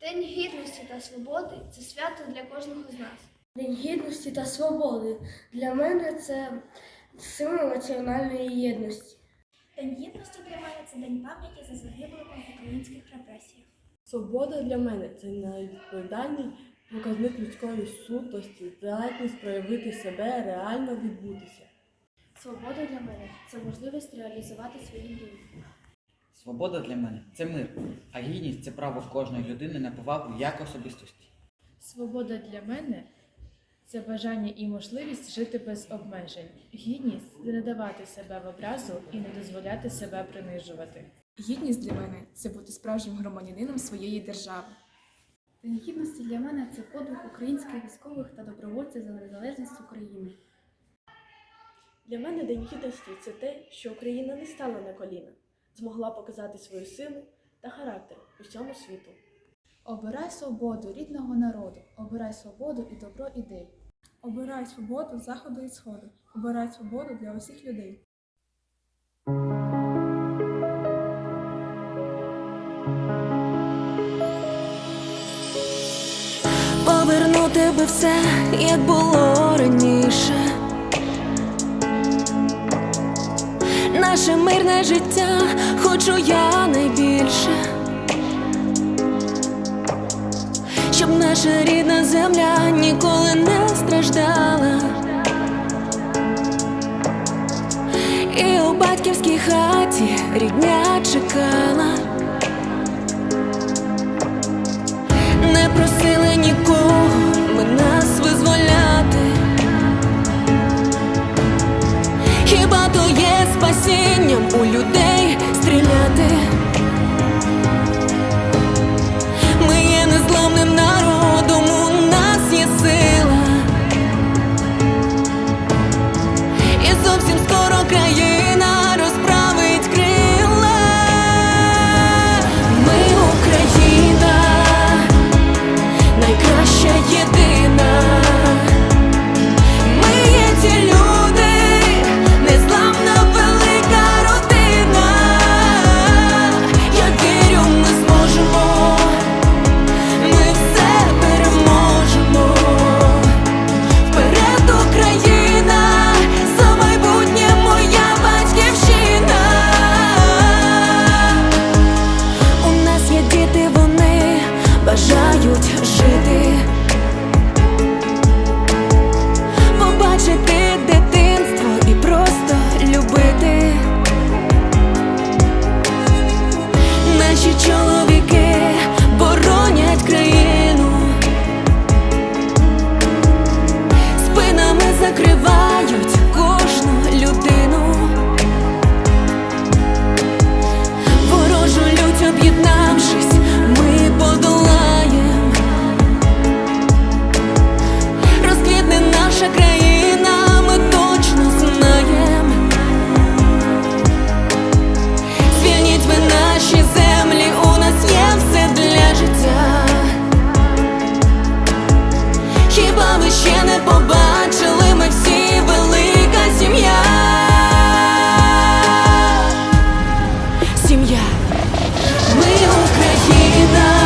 День гідності та свободи це свято для кожного з нас. День гідності та свободи для мене це символ національної єдності. День гідності для мене це день пам'яті за загиблими в українських репресіях. Свобода для мене це найвідповідальний показник людської сутності, здатність проявити себе, реально відбутися. Свобода для мене це можливість реалізувати свої мрії. Свобода для мене це мир, а гідність це право кожної людини на повагу як особистості. Свобода для мене це бажання і можливість жити без обмежень. Гідність це не давати себе в образу і не дозволяти себе принижувати. Гідність для мене це бути справжнім громадянином своєї держави. День гідності для мене це подвиг українських військових та добровольців за незалежність України. Для мене День гідності це те, що Україна не стала на коліна, змогла показати свою силу та характер усьому світу. Обирай свободу рідного народу, обирай свободу і добро ідей. Обирай свободу заходу і сходу. Обирай свободу для усіх людей. Повернути би все, як було раніше. Наше мирне життя хочу я найбільше. Щоб наша рідна земля ніколи не страждала. І у батьківській хаті рідня чекала. Не просили нікого ми нас визволяти. Хіба то є спасінням у людей бажають жити, побачити де. ще не побачили, ми всі велика сім'я, сім'я, ми Україна.